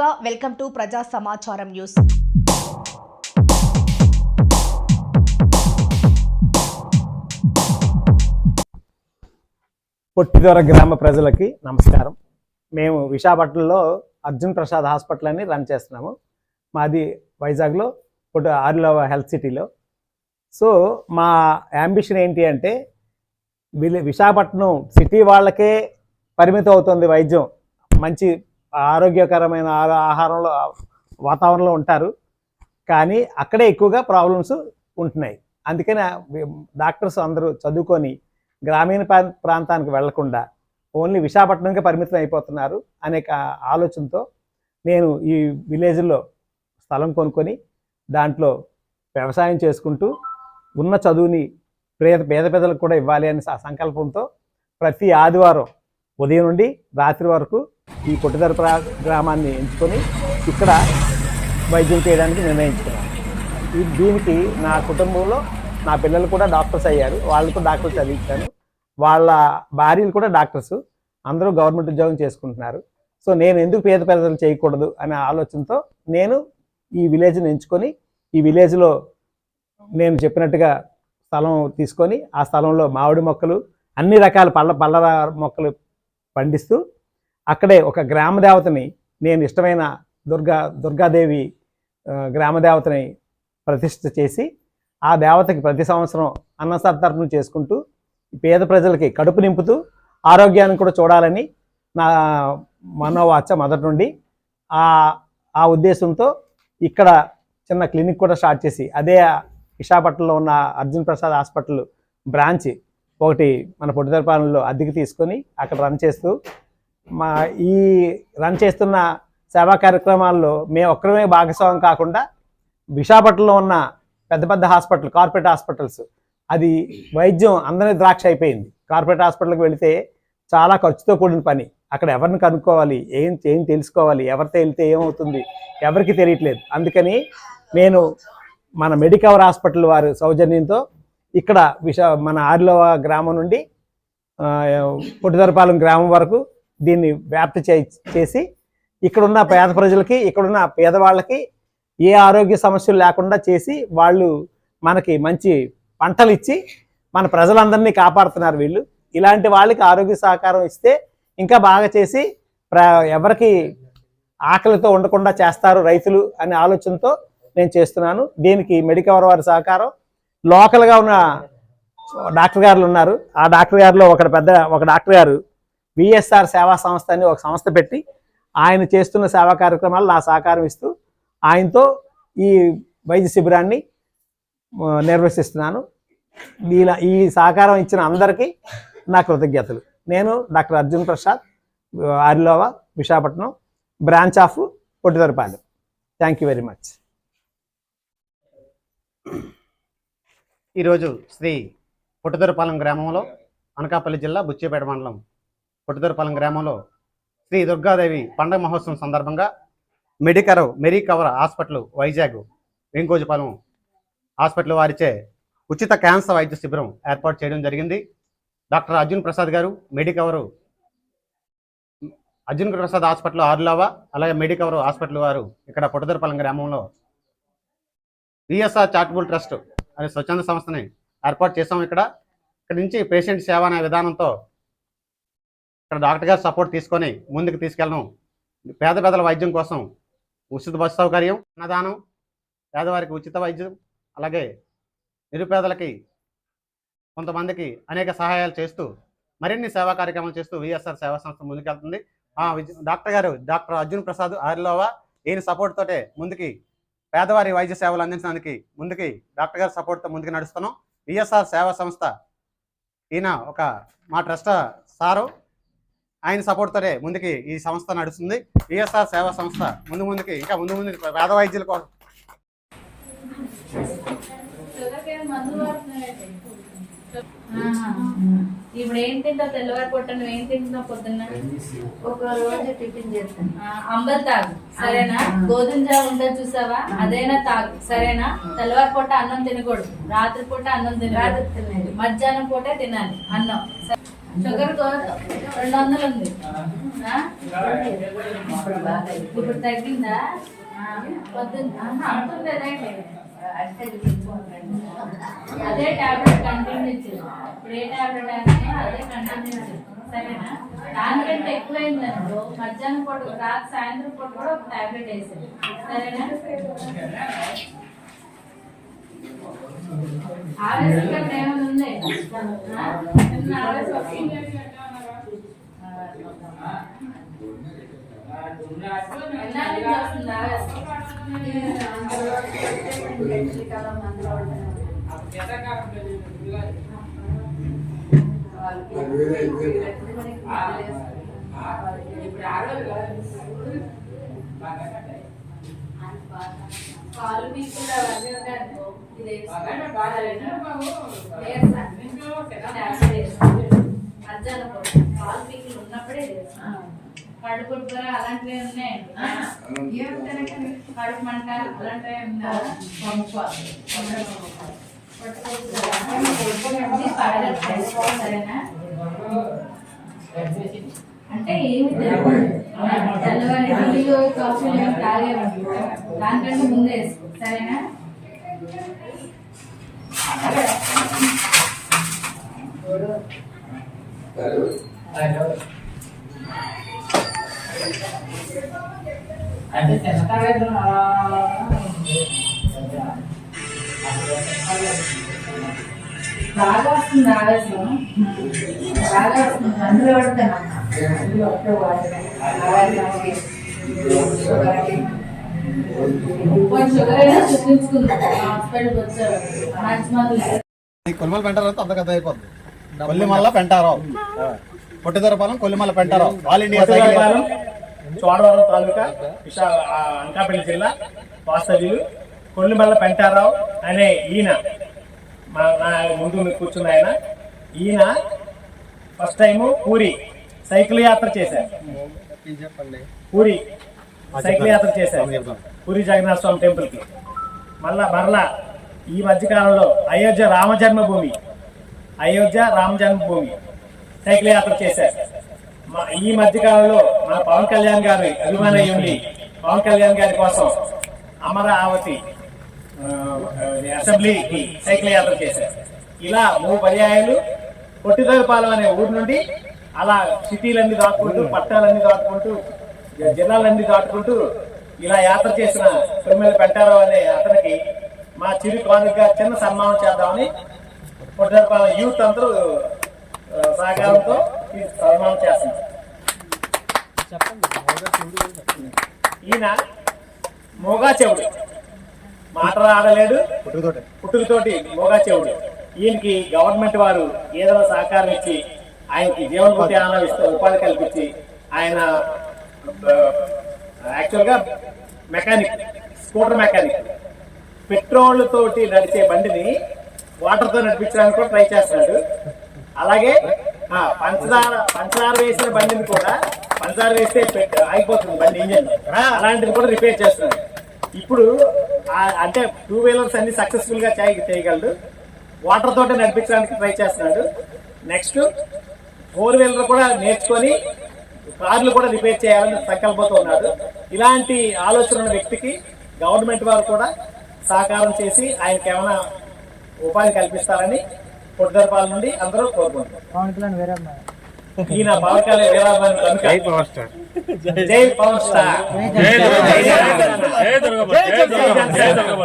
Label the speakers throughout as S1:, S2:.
S1: Durga welcome to ప్రజా సమాచారం news.
S2: పొట్టిదొర గ్రామ ప్రజలకి నమస్కారం. మేము విశాఖపట్నంలో అర్జున్ ప్రసాద్ హాస్పిటల్ అని రన్ చేస్తున్నాము. మాది వైజాగ్లో ఇప్పుడు ఆరులవ హెల్త్ సిటీలో. సో మా యాంబిషన్ ఏంటి అంటే విశాఖపట్నం సిటీ వాళ్ళకే పరిమితం అవుతుంది వైద్యం. మంచి ఆరోగ్యకరమైన ఆహారంలో వాతావరణంలో ఉంటారు. కానీ అక్కడే ఎక్కువగా ప్రాబ్లమ్స్ ఉంటున్నాయి. అందుకని డాక్టర్స్ అందరూ చదువుకొని గ్రామీణ ప్రాంతానికి వెళ్ళకుండా ఓన్లీ విశాఖపట్నంకే పరిమితం అయిపోతున్నారు అనే ఆలోచనతో నేను ఈ విలేజ్లో స్థలం కొనుక్కొని దాంట్లో వ్యవసాయం చేసుకుంటూ ఉన్న చదువుని పేద పేద పెద్దలకు కూడా ఇవ్వాలి అనే సంకల్పంతో ప్రతి ఆదివారం ఉదయం నుండి రాత్రి వరకు ఈ పుట్టదర గ్రామాన్ని ఎంచుకొని ఇక్కడ వైద్యం చేయడానికి నిర్ణయించుకున్నాను ఈ దీనికి నా కుటుంబంలో నా పిల్లలు కూడా డాక్టర్స్ అయ్యారు. వాళ్ళకు డాక్టర్స్ చదివించాను. వాళ్ళ భార్యలు కూడా డాక్టర్స్. అందరూ గవర్నమెంట్ ఉద్యోగం చేసుకుంటున్నారు. సో నేను ఎందుకు పేద పేదలు చేయకూడదు అనే ఆలోచనతో నేను ఈ విలేజ్ని ఎంచుకొని ఈ విలేజ్లో నేను చెప్పినట్టుగా స్థలం తీసుకొని ఆ స్థలంలో మామిడి మొక్కలు అన్ని రకాల పళ్ళ పళ్ళ మొక్కలు పండిస్తూ అక్కడే ఒక గ్రామ దేవతని నేను ఇష్టమైన దుర్గా దుర్గాదేవి గ్రామదేవతని గ్రామ దేవతని ప్రతిష్ఠ చేసి ఆ దేవతకి ప్రతి సంవత్సరం అన్న సంతర్పణ చేసుకుంటూ పేద ప్రజలకి కడుపు నింపుతూ ఆరోగ్యాన్ని కూడా చూడాలని నా మనోవాచ మొదటి నుండి ఆ ఆ ఉద్దేశంతో ఇక్కడ చిన్న క్లినిక్ కూడా స్టార్ట్ చేసి అదే విశాఖపట్నంలో ఉన్న అర్జున్ ప్రసాద్ హాస్పిటల్ బ్రాంచ్ ఒకటి మన పొట్టుదరపాలెంలో అద్దెకి తీసుకొని అక్కడ రన్ చేస్తూ మా ఈ రన్ చేస్తున్న సేవా కార్యక్రమాల్లో మేము ఒక్కరమే భాగస్వామ్యం కాకుండా విశాఖపట్నంలో ఉన్న పెద్ద పెద్ద హాస్పిటల్ కార్పొరేట్ హాస్పిటల్స్. అది వైద్యం అందరి ద్రాక్ష అయిపోయింది. కార్పొరేట్ హాస్పిటల్కి వెళితే చాలా ఖర్చుతో కూడిన పని. అక్కడ ఎవరిని కనుక్కోవాలి? ఏం ఏం తెలుసుకోవాలి? ఎవరితో వెళ్తే ఏమవుతుంది? ఎవరికి తెలియట్లేదు. అందుకని నేను మన మెడికవర్ హాస్పిటల్ వారి సౌజన్యంతో ఇక్కడ విశా మన ఆర్లవ గ్రామం నుండి ఆ, పొట్టిదరపాలెం గ్రామం వరకు దీన్ని వ్యాప్తి చే చేసి ఇక్కడున్న పేద ప్రజలకి ఇక్కడున్న పేదవాళ్ళకి ఏ ఆరోగ్య సమస్యలు లేకుండా చేసి వాళ్ళు మనకి మంచి పంటలు ఇచ్చి మన ప్రజలందరినీ కాపాడుతున్నారు వీళ్ళు. ఇలాంటి వాళ్ళకి ఆరోగ్య సహకారం ఇస్తే ఇంకా బాగా చేసి ప్ర ఎవరికి ఆకలితో ఉండకుండా చేస్తారు రైతులు అనే ఆలోచనతో నేను చేస్తున్నాను. దీనికి మెడికవర్ వారి సహకారం. లోకల్గా ఉన్న డాక్టర్ గారులు ఉన్నారు. ఆ డాక్టర్ గారిలో ఒక పెద్ద ఒక డాక్టర్ గారు విఎస్ఆర్ సేవా సంస్థ అని ఒక సంస్థ పెట్టి ఆయన చేస్తున్న సేవా కార్యక్రమాలు నా సహకారం ఇస్తూ ఆయనతో ఈ వైద్య శిబిరాన్ని నిర్వహిస్తున్నాను. దీని ఈ సహకారం ఇచ్చిన అందరికీ నా కృతజ్ఞతలు. నేను doctor Arjun Prasad Arilova Visakhapatnam branch of Pottidarapalem thank you very much
S3: ఈరోజు శ్రీ పుట్టదొరపాలెం గ్రామంలో అనకాపల్లి జిల్లా బుచ్చేపేట మండలం పొట్టిదొరపాలెం గ్రామంలో శ్రీ దుర్గాదేవి పండగ మహోత్సవం సందర్భంగా Medicover hospital Vizag Venkojipalem hospital వారిచే ఉచిత క్యాన్సర్ వైద్య శిబిరం ఏర్పాటు చేయడం జరిగింది. Doctor Arjun Prasad garu Medicover Arjun Prasad hospital Arilova అలాగే మెడికవర్ హాస్పిటల్ వారు ఇక్కడ పుట్టదరపాలెం గ్రామంలో విఎస్ఆర్ చారిటబుల్ ట్రస్ట్ అనే స్వచ్ఛంద సంస్థని ఏర్పాటు చేసాం ఇక్కడ. ఇక్కడ నుంచి పేషెంట్ సేవ అనే విధానంతో ఇక్కడ డాక్టర్ గారు సపోర్ట్ తీసుకొని ముందుకు తీసుకెళ్ళడం పేద పేదల వైద్యం కోసం ఉచిత బస్సు సౌకర్యం అన్నదానం పేదవారికి ఉచిత వైద్యం అలాగే నిరుపేదలకి కొంతమందికి అనేక సహాయాలు చేస్తూ మరిన్ని సేవా కార్యక్రమాలు చేస్తూ విఎస్ఆర్ సేవా సంస్థ ముందుకెళ్తుంది. డాక్టర్ గారు డాక్టర్ అర్జున్ ప్రసాద్ ఆర్లోవా ఈయన సపోర్ట్ తోటే ముందుకి పేదవారి వైద్య సేవలు అందించడానికి ముందుకి డాక్టర్ గారి సపోర్ట్తో ముందుకు నడుస్తున్నాం. విఎస్ఆర్ సేవా సంస్థ ఈయన ఒక మా ట్రస్ట్ సారు. ఆయన సపోర్ట్తోనే ముందుకి ఈ సంస్థ నడుస్తుంది. విఎస్ఆర్ సేవా సంస్థ ముందు ముందుకి ఇంకా ముందు ముందుకి పేద వైద్యుల కోసం.
S4: ఇప్పుడు ఏం తింటావు తెల్లవారి పొట్ట నువ్వు ఏం తింటున్నావు పొద్దున్న?
S5: ఒక రోజు టిఫిన్ చేస్తాను.
S4: ఆ, అంబలి తాగు సరేనా? గోధుమ జావ ఉంటుంది చూసావా? అదైనా తాగు సరేనా? తెల్లవారి పూట అన్నం తినకూడదు రాత్రి పూట అన్నం తినాలి
S5: రాత్రి తినేది
S4: మధ్యాహ్నం పూట తినాలి అన్నం. సరే. షుగర్ రెండు వందలు ఉంది. ఇప్పుడు తగ్గిందా? పొద్దున్న అంతుండేదండి అదే టాబ్లెట్ కంటిన్యూ ఇచ్చింది ఇప్పుడు ఏ టాబ్లెట్ అయితే అదే కంటిన్యూ సరేనా? దానికంటే ఎక్కువైందనుకో మధ్యాహ్నం పూట రాత్రి సాయంత్రం పూట కూడా ఒక టాబ్లెట్ వేసింది. సరేనా? ఆవేశం ఏమైనా ఉంది కాలు మీకు కూడా అవన్నీ ఉన్నాయనుకో, పీకులు ఉన్నప్పుడే. కడుపు అలాంటివి ఉన్నాయండి కడుపు మంట అలాంటివి ఉందా అంటే ఏమి తెలియదు తెల్లవారి కాఫీలు ఏమి తాగేవాడు దానికంటే ముందే వేసుకో. సరేనా?
S6: అంటే చిన్నకాయలు
S4: బాగా వస్తుంది ఆవేశం బాగా వస్తుంది.
S5: అందులో పడతానమ్మా అందులో. అలాగే
S4: మందులు
S3: కొల్లిమల పెంటారావు అంతకథ అయిపోద్ది. కొల్లిమల్ల పెంటారావు. పొట్టిదొరపాలెం కొల్లిమల్ల పెంటారావు. ఆల్ ఇండియా
S2: చోడవరం తాలూకా విశా ఆ, అనకాపల్లి జిల్లా వాస్తవ్యులు కొల్లిమల్ల పెంటారావు అనే ఈయన. మా నా ముందు కూర్చున్న ఆయన. ఈయన ఫస్ట్ టైము పూరి సైకిల్ యాత్ర చేశారు. పూరి సైకిల్ యాత్ర చేశారు. పూరి జగన్నాథ స్వామి టెంపుల్కి. మళ్ళా మరలా ఈ మధ్యకాలంలో అయోధ్య రామ జన్మభూమి అయోధ్య రామ జన్మభూమి సైకిల్ యాత్ర చేశారు. మా ఈ మధ్యకాలంలో మన పవన్ కళ్యాణ్ గారి అభిమాన ఉండి పవన్ కళ్యాణ్ గారి కోసం అమరావతి అసెంబ్లీకి సైకిల్ యాత్ర చేశారు. ఇలా మూడు పర్యాయాలు పొట్టిదరపాలెం అనే ఊరు నుండి అలా సిటీలన్నీ దాటుకుంటూ పట్టాలన్నీ దాటుకుంటూ జిల్లాలన్నీ దాటుకుంటూ ఇలా యాత్ర చేసిన తొమ్మిది పెంటారావు అనే అతనికి మా చిరు కానుక చిన్న సన్మానం చేద్దామని యూత్ అందరూ సహకారంతో ఈ సన్మానం చేస్తున్నారు ఈయన మోగా చెవుడు. మాట రాడలేడు
S3: పుట్టుకతోటి.
S2: మోగా చెవుడు. ఈయనకి గవర్నమెంట్ వారు ఏదైనా సహకారం ఇచ్చి ఆయనకి జీవనభూతి ఇస్తే ఉపాధి కల్పించి ఆయన యాక్చువల్గా మెకానిక్ స్కూటర్ మెకానిక్ పెట్రోల్ తోటి నడిచే బండిని వాటర్తో నడిపించడానికి కూడా ట్రై చేస్తున్నాడు. అలాగే పంచదార పంచదార వేసిన బండిని కూడా పంచదార వేస్తే పెట్- ఆగిపోతుంది బండి ఇంజన్. అలాంటిది కూడా రిపేర్ చేస్తున్నాడు. ఇప్పుడు అంటే టూ వీలర్స్ అన్ని సక్సెస్ఫుల్గా చేయగలడు. వాటర్ తోటి నడిపించడానికి ట్రై చేస్తున్నాడు. నెక్స్ట్ ఫోర్ వీలర్ కూడా నేర్చుకొని కార్లు కూడా రిపేర్ చేయాలని సంకల్పంతో ఉన్నాడు ఇలాంటి ఆలోచన ఉన్న వ్యక్తికి గవర్నమెంట్ వారు కూడా సహకారం చేసి ఆయనకి ఏమైనా ఉపాధి కల్పిస్తారని పొట్టుదరపాల నుండి అందరూ కోరుకుంటున్నారు ఈయన పవన్ కళ్యాణ్ వీరాభిమాని కనుక జై పవన్ స్టార్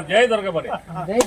S7: జై జై